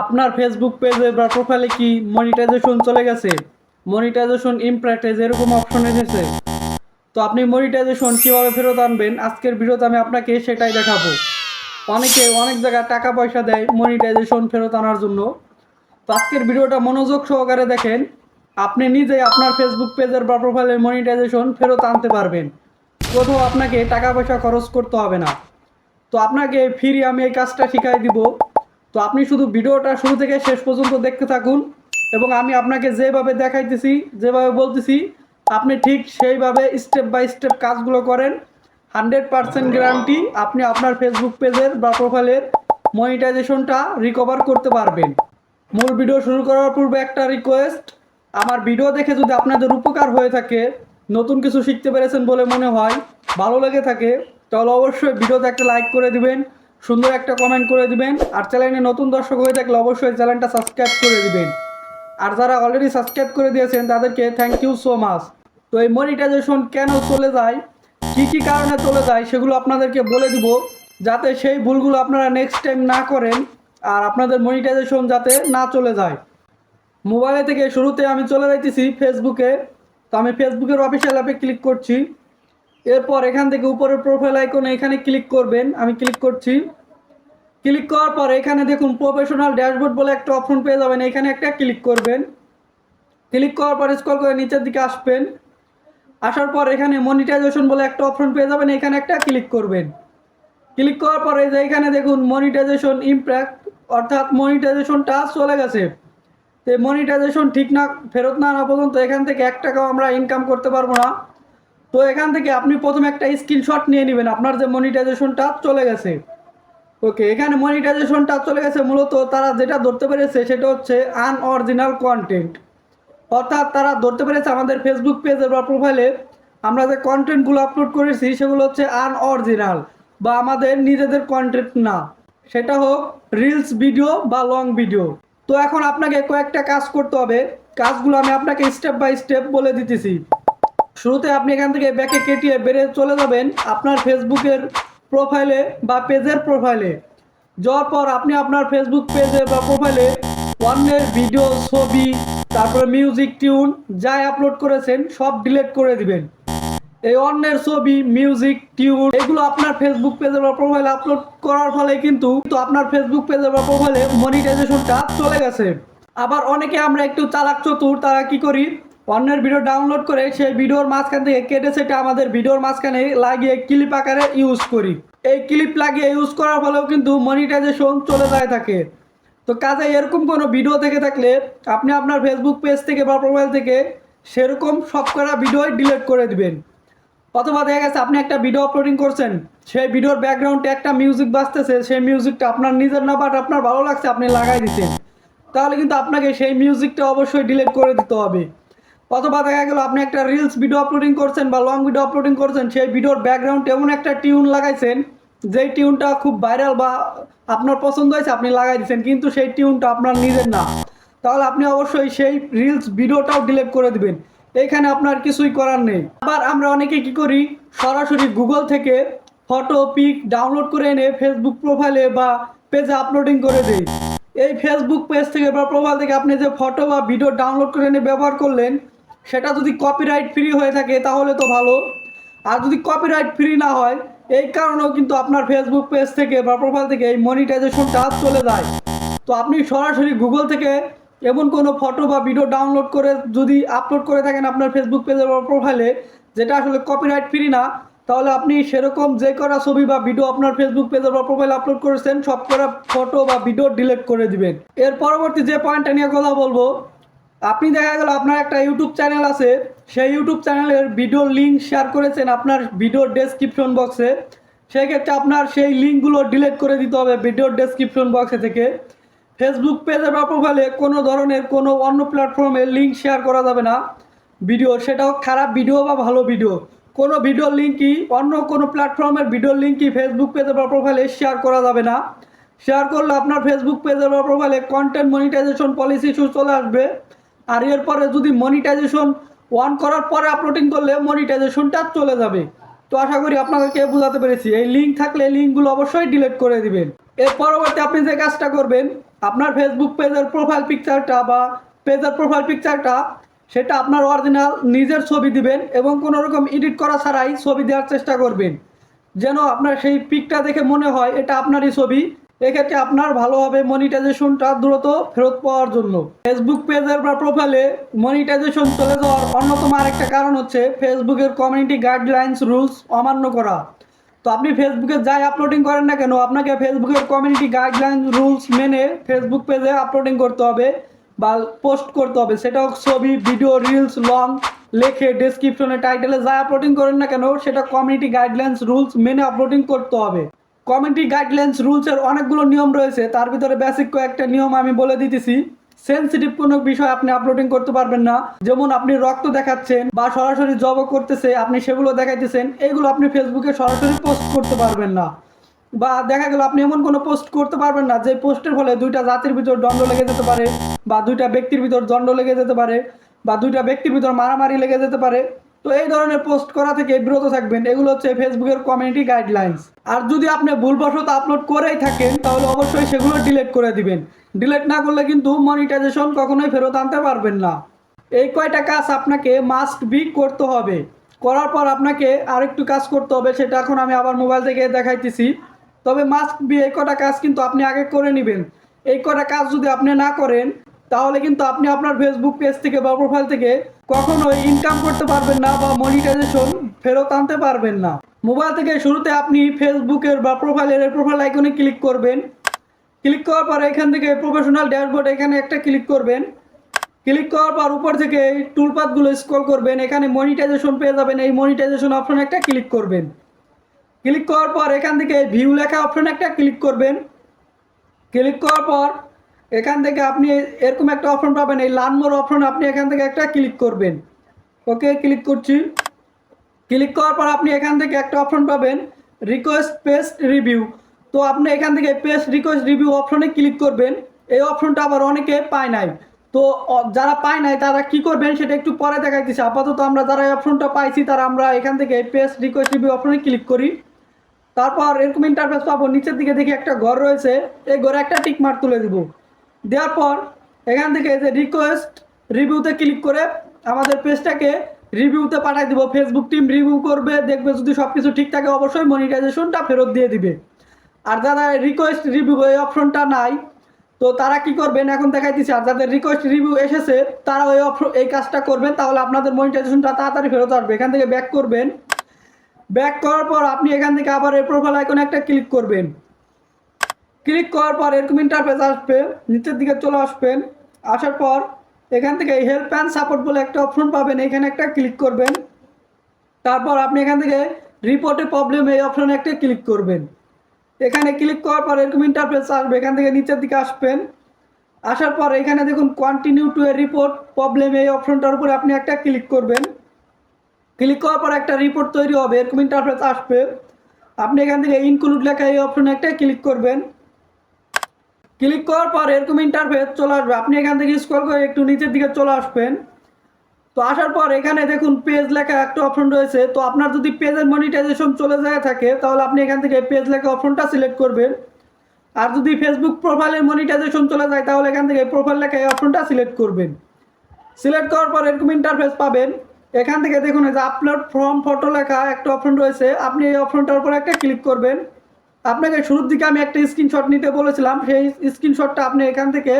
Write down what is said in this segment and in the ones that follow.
আপনার ফেসবুক পেজে বা প্রোফাইলে কি মনিটাইজেশন চলে গেছে? মনিটাইজেশন ইমপ্র্যাক্টাইজ এরকম অপশন এসেছে। তো আপনি মনিটাইজেশন কীভাবে ফেরত আনবেন? আজকের ভিডিওতে আমি আপনাকে সেটাই দেখাবো। অনেকে অনেক জায়গায় টাকা পয়সা দেয় মনিটাইজেশন ফেরত আনার জন্য। তো আজকের ভিডিওটা মনোযোগ সহকারে দেখেন। আপনি নিজেই আপনার ফেসবুক পেজের বা প্রোফাইলের মনিটাইজেশন ফেরত আনতে পারবেন। কোথাও আপনাকে টাকা পয়সা খরচ করতে হবে না। তো আপনাকে ফ্রি আমি এই কাজটা শিখাই দিব। তো আপনি শুধু ভিডিওটা শুরু থেকে শেষ পর্যন্ত দেখতে থাকুন এবং আমি আপনাকে যেভাবে দেখাইতেছি, যেভাবে বলতেছি, আপনি ঠিক সেইভাবে স্টেপ বাই স্টেপ কাজগুলো করেন। হান্ড্রেড পারসেন্ট গ্যারান্টি আপনি আপনার ফেসবুক পেজের বা প্রোফাইলের মনিটাইজেশনটা রিকভার করতে পারবেন। মূল ভিডিও শুরু করার পূর্বে একটা রিকোয়েস্ট আমার ভিডিও দেখে যদি আপনাদের উপকার হয়ে থাকে, নতুন কিছু শিখতে পেরেছেন বলে মনে হয়, ভালো লেগে থাকে, তাহলে অবশ্যই ভিডিওতে একটা লাইক করে দিবেন। সুন্দর একটা কমেন্ট করে দিবেন। আর চ্যানেলে নতুন দর্শক হয়ে থাকলে অবশ্যই চ্যানেলটা সাবস্ক্রাইব করে দিবেন। আর যারা অলরেডি সাবস্ক্রাইব করে দিয়েছেন, তাদেরকে থ্যাংক ইউ সো মাচ তো এই মনিটাইজেশন কেন চলে যায়, কী কী কারণে চলে যায়, সেগুলো আপনাদেরকে বলে দিব, যাতে সেই ভুলগুলো আপনারা নেক্সট টাইম না করেন, আর আপনাদের মনিটাইজেশন যাতে না চলে যায়। মোবাইলে থেকে শুরুতে আমি চলে যাইতেছি ফেসবুকে তো আমি ফেসবুকের অফিসিয়াল অ্যাপে ক্লিক করছি। এরপর এখান থেকে উপরের প্রোফাইল আইকনে এখানে ক্লিক করবেন, আমি ক্লিক করছি। ক্লিক করার পর এখানে দেখুন প্রফেশনাল ড্যাশবোর্ড বলে একটা অপশন পেয়ে যাবেন, এখানে একটা ক্লিক করবেন। ক্লিক করার পর স্ক্রল করে নিচের দিকে আসবেন। আসার পর এখানে মনিটাইজেশন বলে একটা অপশন পেয়ে যাবেন, এখানে একটা ক্লিক করবেন। ক্লিক করার পরে যে এখানে দেখুন মনিটাইজেশন ইমপ্যাক্ট অর্থাৎ মনিটাইজেশনটা চলে গেছে। তো মনিটাইজেশন ঠিক না, ফেরত না আনা পর্যন্ত এখান থেকে এক টাকাও আমরা ইনকাম করতে পারব না। তো এখান থেকে আপনি প্রথমে একটা স্ক্রিনশট নিয়ে নেবেন। আপনার যে মনিটাইজেশনটা চলে গেছে। ওকে এখানে মনিটাইজেশনটা চলে গেছে। মূলত তারা যেটা ধরতে পেরেছে সেটা হচ্ছে আনঅরিজিনাল কন্টেন্ট অর্থাৎ তারা ধরতে পেরেছে আমাদের ফেসবুক পেজে বা প্রোফাইলে আমরা যে কন্টেন্টগুলো আপলোড করেছি, সেগুলো হচ্ছে আনঅরিজিনাল বা আমাদের নিজেদের কন্টেন্ট না। সেটা হোক রিলস ভিডিও বা লং ভিডিও তো এখন আপনাকে কয়েকটা কাজ করতে হবে। কাজগুলো আমি আপনাকে স্টেপ বাই স্টেপ বলে দিতেছি। শুরুতে আপনি এখান থেকে ব্যাকে কেটিয়ে বেড়ে চলে যাবেন আপনার ফেসবুকের প্রোফাইলে বা পেজের প্রোফাইলে যাওয়ার পর আপনি আপনার ফেসবুক পেজে বা প্রোফাইলে অন্যের ভিডিও ছবি, তারপরে মিউজিক টিউন যাই আপলোড করেছেন, সব ডিলিট করে দিবেন। এই অন্যের ছবি মিউজিক টিউন এগুলো আপনার ফেসবুক পেজে বা প্রোফাইলে আপলোড করার ফলে কিন্তু আপনার ফেসবুক পেজে বা প্রোফাইলে মনিটাইজেশনটা চলে গেছে। আবার অনেকে আমরা একটু চালাক চতুর, তারা কি করি? অন্যের ভিডিও ডাউনলোড করে সেই ভিডিওর মাঝখান থেকে কেটে সেটা আমাদের ভিডিওর মাঝখানে লাগিয়ে ক্লিপ আকারে ইউজ করি। এই ক্লিপ লাগিয়ে ইউজ করার ফলেও কিন্তু মনিটাইজেশন চলে যায় থাকে। তো কাজে এরকম কোনো ভিডিও থেকে থাকলে আপনি আপনার ফেসবুক পেজ থেকে বা প্রোফাইল থেকে সেরকম সব করা ভিডিওই ডিলিট করে দিবেন। অথবা দেখা গেছে আপনি একটা ভিডিও আপলোডিং করছেন, সেই ভিডিওর ব্যাকগ্রাউন্ডে একটা মিউজিক বাজতেছে, সেই মিউজিকটা আপনার নিজের না বাট আপনার ভালো লাগছে, আপনি লাগাই দিচ্ছেন তাহলে কিন্তু আপনাকে সেই মিউজিকটা অবশ্যই ডিলিট করে দিতে হবে। অথবা দেখা গেল আপনি একটা রিলস ভিডিও আপলোডিং করছেন বা লং ভিডিও আপলোডিং করছেন, সেই ভিডিওর ব্যাকগ্রাউন্ড এমন একটা টিউন লাগাইছেন, যেই টিউনটা খুব ভাইরাল বা আপনার পছন্দ হয়েছে, আপনি লাগাই দিচ্ছেন কিন্তু সেই টিউনটা আপনার নিজের না। তাহলে আপনি অবশ্যই সেই রিলস ভিডিওটাও ডিলিট করে দিবেন। এইখানে আপনার কিছুই করার নেই। আবার আমরা অনেকে কি করি, সরাসরি গুগল থেকে ফটো পিক ডাউনলোড করে এনে ফেসবুক প্রোফাইলে বা পেজে আপলোডিং করে দেই। এই ফেসবুক পেজ থেকে বা প্রোফাইল থেকে আপনি যে ফটো বা ভিডিও ডাউনলোড করে এনে ব্যবহার করলেন সেটা যদি কপিরাইট ফ্রি হয়ে থাকে তাহলে তো ভালো। আর যদি কপিরাইট ফ্রি না হয়, এই কারণেও কিন্তু আপনার ফেসবুক পেজ থেকে বা প্রোফাইল থেকে এই মনিটাইজেশনটা চলে যায়। তো আপনি সরাসরি গুগল থেকে এমন কোনো ফটো বা ভিডিও ডাউনলোড করে যদি আপলোড করে থাকেন আপনার ফেসবুক পেজে বা প্রোফাইলে যেটা আসলে কপিরাইট ফ্রি না, তাহলে আপনি সেরকম যে করা ছবি বা ভিডিও আপনার ফেসবুক পেজে বা প্রোফাইলে আপলোড করেছেন, সব করা ফটো বা ভিডিও ডিলিট করে দিবেন। এর পরবর্তী যে পয়েন্টটা নিয়ে কথা বলব আপনি দেখা গেল আপনার একটা ইউটিউব চ্যানেল আছে। সেই ইউটিউব চ্যানেলের ভিডিওর লিঙ্ক শেয়ার করেছেন আপনার ভিডিওর ডেসক্রিপশন বক্সে সেই ক্ষেত্রে আপনার সেই লিঙ্কগুলো ডিলিট করে দিতে হবে ভিডিওর ডেসক্রিপশন বক্সে থেকে। ফেসবুক পেজে বা প্রোফাইলে কোনো ধরনের কোনো অন্য প্ল্যাটফর্মে লিঙ্ক শেয়ার করা যাবে না। ভিডিও সেটাও খারাপ ভিডিও বা ভালো ভিডিও কোনো ভিডিওর লিঙ্কই অন্য কোনো প্ল্যাটফর্মের ভিডিওর লিঙ্কই ফেসবুক পেজে বা প্রোফাইলে শেয়ার করা যাবে না। শেয়ার করলে আপনার ফেসবুক পেজে বা প্রোফাইলে কন্টেন্ট মনিটাইজেশন পলিসি ইস্যু চলে আসবে। আর এরপরে যদি মনিটাইজেশন অন করার পরে আপলোডিং করলে মনিটাইজেশনটা চলে যাবে। তো আশা করি আপনাদেরকে বোঝাতে পেরেছি। এই লিঙ্ক থাকলে লিঙ্কগুলো অবশ্যই ডিলিট করে দিবেন। এর পরবর্তী আপনি যে কাজটা করবেন, আপনার ফেসবুক পেজের প্রোফাইল পিকচারটা বা পেজের প্রোফাইল পিকচারটা সেটা আপনার অরিজিনাল নিজের ছবি দিবেন এবং কোনো রকম এডিট করা ছাড়াই ছবি দেওয়ার চেষ্টা করবেন। যেন আপনার সেই পিকটা দেখে মনে হয় এটা আপনারই ছবি। এক্ষেত্রে আপনার ভালোভাবে মনিটাইজেশনটা দ্রুত ফেরত পাওয়ার জন্য। ফেসবুক পেজের বা প্রোফাইলে মনিটাইজেশন চলে যাওয়ার অন্যতম আরেকটা কারণ হচ্ছে ফেসবুকের কমিউনিটি গাইডলাইন্স রুলস অমান্য করা। তো আপনি ফেসবুকে যাই আপলোডিং করেন না কেন, আপনাকে ফেসবুকের কমিউনিটি গাইডলাইন রুলস মেনে ফেসবুক পেজে আপলোডিং করতে হবে বা পোস্ট করতে হবে। সেটা ছবি ভিডিও রিলস লং লেখে ডেসক্রিপশনে টাইটেলে যা আপলোডিং করেন না কেন, সেটা কমিউনিটি গাইডলাইন্স রুলস মেনে আপলোডিং করতে হবে। কমিউনিটি গাইডলাইন্স রুলসের অনেকগুলো নিয়ম রয়েছে। তার ভিতরে বেসিক কয়েকটা নিয়ম আমি বলে দিতেছি। সেন্সিটিভ কোনো বিষয় আপনি আপলোডিং করতে পারবেন না। যেমন আপনি রক্ত দেখাচ্ছেন বা সরাসরি জব করতেছে, আপনি সেগুলো দেখাইতেছেন, এগুলো আপনি ফেসবুকে সরাসরি পোস্ট করতে পারবেন না। বা দেখা গেল আপনি এমন কোনো পোস্ট করতে পারবেন না, যে পোস্টের ফলে দুইটা জাতির ভিতর দণ্ড লেগে যেতে পারে, বা দুইটা ব্যক্তির ভিতর দণ্ড লেগে যেতে পারে, বা দুইটা ব্যক্তির ভিতর মারামারি লেগে যেতে পারে। তো এই ধরনের পোস্ট করা থেকে বিরত থাকবেন। এগুলো হচ্ছে ফেসবুকের কমিউনিটি গাইডলাইন্স আর যদি আপনি ভুলবশত আপলোড করেই থাকেন, তাহলে অবশ্যই সেগুলো ডিলিট করে দিবেন। ডিলিট না করলে কিন্তু মনিটাইজেশন কখনোই ফেরত আনতে পারবেন না। এই কয়টা কাজ আপনাকে মাস্ট বি করতে হবে। করার পর আপনাকে আরেকটু কাজ করতে হবে, সেটা এখন আমি আবার মোবাইল থেকে দেখাইতেছি। তবে মাস্ট বি এই কটা কাজ কিন্তু আপনি আগে করে নেবেন। এই কটা কাজ যদি আপনি না করেন তাহলে কিন্তু আপনি আপনার ফেসবুক পেজ থেকে বা প্রোফাইল থেকে কখনোই ইনকাম করতে পারবেন না বা মনিটাইজেশন ফেরত আনতে পারবেন না। মোবাইল থেকে শুরুতে আপনি ফেসবুকের বা প্রোফাইলের প্রোফাইল আইকনে ক্লিক করবেন। ক্লিক করার পর এখান থেকে প্রফেশনাল ড্যাশবোর্ড এখানে একটা ক্লিক করবেন। ক্লিক করার পর উপর থেকে টুলপাতগুলো স্ক্রল করবেন। এখানে মনিটাইজেশন পেয়ে যাবেন। এই মনিটাইজেশন অপশন একটা ক্লিক করবেন। ক্লিক করার পর এখান থেকে ভিউ লেখা অপশন একটা ক্লিক করবেন। ক্লিক করার পর এখান থেকে আপনি এরকম একটা অপশন পাবেন, এই লার্ন মোর অপশন আপনি এখান থেকে একটা ক্লিক করবেন। ওকে ক্লিক করছি। ক্লিক করার পর আপনি এখান থেকে একটা অপশন পাবেন রিকোয়েস্ট পেস্ট রিভিউ তো আপনি এখান থেকে পেস্ট রিকোয়েস্ট রিভিউ অপশনে ক্লিক করবেন। এই অপশনটা আবার অনেকে পায় নাই। তো যারা পায় নাই, তারা কি করবেন সেটা একটু পরে দেখাইতেছি। আপাতত আমরা যারা এই অপশনটা পাইছি, তারা আমরা এখান থেকে পেস্ট রিকোয়েস্ট রিভিউ অপশনে ক্লিক করি। তারপর এরকম ইন্টারফেস পাবো, নিচের দিকে দেখি একটা ঘর রয়েছে। এই ঘরে একটা টিক মার্ক তুলে দিব। দেওয়ার পর এখান থেকে যে রিকোয়েস্ট রিভিউতে ক্লিক করে আমাদের পেজটাকে রিভিউতে পাঠিয়ে দিব। ফেসবুক টিম রিভিউ করবে, দেখবে যদি সব কিছু ঠিক থাকে অবশ্যই মনিটাইজেশনটা ফেরত দিয়ে দিবে। আর যারা রিকোয়েস্ট রিভিউ এই অপশনটা নাই, তো তারা কি করবেন? এখন দেখাইতেছি, আর যাদের রিকোয়েস্ট রিভিউ এসেছে, তারা ওই এই কাজটা করবেন, তাহলে আপনাদের মনিটাইজেশনটা তাড়াতাড়ি ফেরত আসবে। এখান থেকে ব্যাক করবেন। ব্যাক করার পর আপনি এখান থেকে আবার এই প্রোফাইল আইকনে একটা ক্লিক করবেন। ক্লিক করার পর এরকম ইন্টারফেস আসবে, নিচের দিকে চলে আসবেন। আসার পর এখান থেকে হেল্প অ্যান্ড সাপোর্ট বলে একটা অপশন পাবেন, এখানে একটা ক্লিক করবেন। তারপর আপনি এখান থেকে রিপোর্টে প্রবলেম এই অপশনে একটা ক্লিক করবেন। এখানে ক্লিক করার পর এরকম ইন্টারফেস আসবে, এখান থেকে নিচের দিকে আসবেন। আসার পর এখানে দেখুন continue to a report problem এই অপশনটার উপরে আপনি একটা ক্লিক করবেন। ক্লিক করার পর একটা রিপোর্ট তৈরি হবে, এরকম ইন্টারফেস আসবে। আপনি এখান থেকে ইনক্লুড লেখা এই অপশনে একটা ক্লিক করবেন। ক্লিক করার পর এরকম ইন্টারফেস চলে আসবে। আপনি এখান থেকে স্ক্রল করে একটু নিচের দিকে চলে আসবেন। তো আসার পর এখানে দেখুন পেজ লেখা একটা অপশন রয়েছে। তো আপনার যদি পেজের মনিটাইজেশন চলে যায় থাকে, তাহলে আপনি এখান থেকে পেজ লেখা অপশনটা সিলেক্ট করবেন। আর যদি ফেসবুক প্রোফাইলের মনিটাইজেশন চলে যায়, তাহলে এখান থেকে প্রোফাইল লেখা এই অপশনটা সিলেক্ট করবেন। সিলেক্ট করার পর এরকম ইন্টারফেস পাবেন। এখান থেকে দেখুন এই যে আপলোড ফ্রম ফটো লেখা একটা অপশন রয়েছে। আপনি এই অপশনটার উপর একটা ক্লিক করবেন। আপনাকে শুরুর দিকে আমি একটা স্ক্রিনশট নিতে বলেছিলাম, সেই স্ক্রিনশটটা আপনি এখান থেকে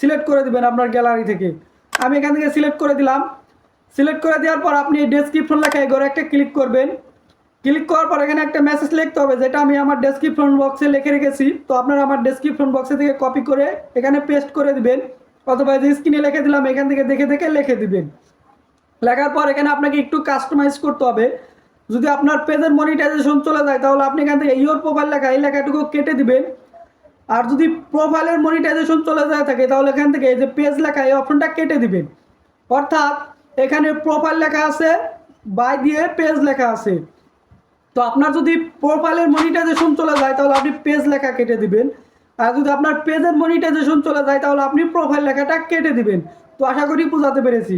সিলেক্ট করে দিবেন আপনার গ্যালারি থেকে। আমি এখান থেকে সিলেক্ট করে দিলাম। সিলেক্ট করে দেওয়ার পর আপনি ডেসক্রিপশন লেখা এগোরে একটা ক্লিক করবেন। ক্লিক করার পর এখানে একটা মেসেজ লিখতে হবে, যেটা আমি আমার ডেসক্রিপশন বক্সে লিখে রেখেছি। তো আপনারা আমার ডেসক্রিপশন বক্সে থেকে কপি করে এখানে পেস্ট করে দিবেন, অথবা যে স্ক্রিনে লিখে দিলাম, এখান থেকে দেখে দেখে লিখে দিবেন। লেখার পর এখানে আপনাকে একটু কাস্টমাইজ করতে হবে। যদি আপনার পেজের মনিটাইজেশন চলে যায়, তাহলে আপনি এখান থেকে ইওর প্রোফাইল লেখা, এই লেখাটুকু কেটে দিবেন। আর যদি প্রোফাইলের মনিটাইজেশন চলে যায় থাকে, তাহলে এখান থেকে এই যে পেজ লেখা, এই অপশনটা কেটে দিবেন। অর্থাৎ এখানে প্রোফাইল লেখা আছে বাই দিয়ে পেজ লেখা আছে। তো আপনার যদি প্রোফাইলের মনিটাইজেশন চলে যায়, তাহলে আপনি পেজ লেখা কেটে দিবেন। আর যদি আপনার পেজের মনিটাইজেশন চলে যায়, তাহলে আপনি প্রোফাইল লেখাটা কেটে দিবেন। তো আশা করি বোঝাতে পেরেছি।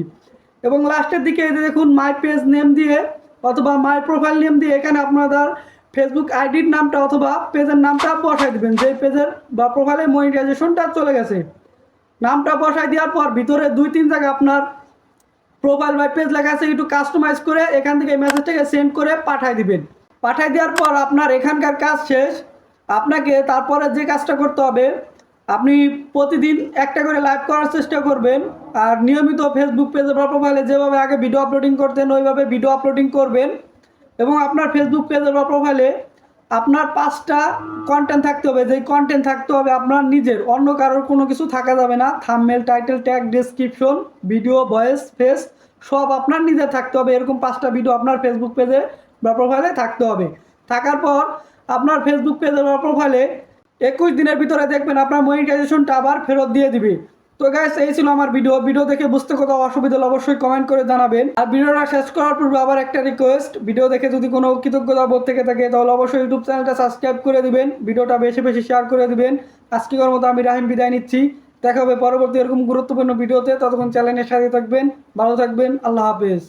এবং লাস্টের দিকে দেখুন মাই পেজ নেম দিয়ে অথবা মাই প্রোফাইল নেম দিয়ে এখানে আপনাদের ফেসবুক আইডির নামটা অথবা পেজের নামটা বসাই দিবেন। যে পেজের বা প্রোফাইলে মনিটাইজেশনটা চলে গেছে। নামটা বসাই দেওয়ার পর ভিতরে দুই তিন জায়গায় আপনার প্রোফাইল বা পেজ লেখা আছে, একটু কাস্টমাইজ করে এখান থেকে মেসেজটাকে সেন্ড করে পাঠাই দিবেন। পাঠাই দেওয়ার পর আপনার এখানকার কাজ শেষ। আপনাকে তারপরে যে কাজটা করতে হবে আপনি প্রতিদিন একটা করে লাইভ করার চেষ্টা করবেন। আর নিয়মিত ফেসবুক পেজে বা প্রোফাইলে যেভাবে আগে ভিডিও আপলোডিং করতেন, ওইভাবে ভিডিও আপলোডিং করবেন। এবং আপনার ফেসবুক পেজে বা প্রোফাইলে আপনার পাঁচটা কন্টেন্ট থাকতে হবে। যেই কন্টেন্ট থাকতে হবে আপনার নিজের, অন্য কারোর কোনো কিছু থাকা যাবে না। Thumbnail title tag description video voice face সব আপনার নিজের থাকতে হবে। এরকম পাঁচটা ভিডিও আপনার ফেসবুক পেজে বা প্রোফাইলে থাকতে হবে। থাকার পর আপনার ফেসবুক পেজে বা প্রোফাইলে একুশ দিনের ভিতরে দেখবেন আপনার মনিটাইজেশনটা আবার ফেরত দিয়ে দিবে। তো গাইস এই ছিল আমার ভিডিও ভিডিও দেখে বুঝতে কোথাও অসুবিধা হলে অবশ্যই কমেন্ট করে জানাবেন। আর ভিডিওটা শেষ করার পূর্বে আবার একটা রিকোয়েস্ট ভিডিও দেখে যদি কোনো কৃতজ্ঞতা বোধ থেকে থাকে, তাহলে অবশ্যই ইউটিউব চ্যানেলটা সাবস্ক্রাইব করে দিবেন। ভিডিওটা বেশি বেশি শেয়ার করে দিবেন। আজকের মতো আমি রাহিম বিদায় নিচ্ছি। দেখা হবে পরবর্তী এরকম গুরুত্বপূর্ণ ভিডিওতে ততক্ষণ চ্যানেলের সাথে থাকবেন, ভালো থাকবেন। আল্লাহ হাফেজ।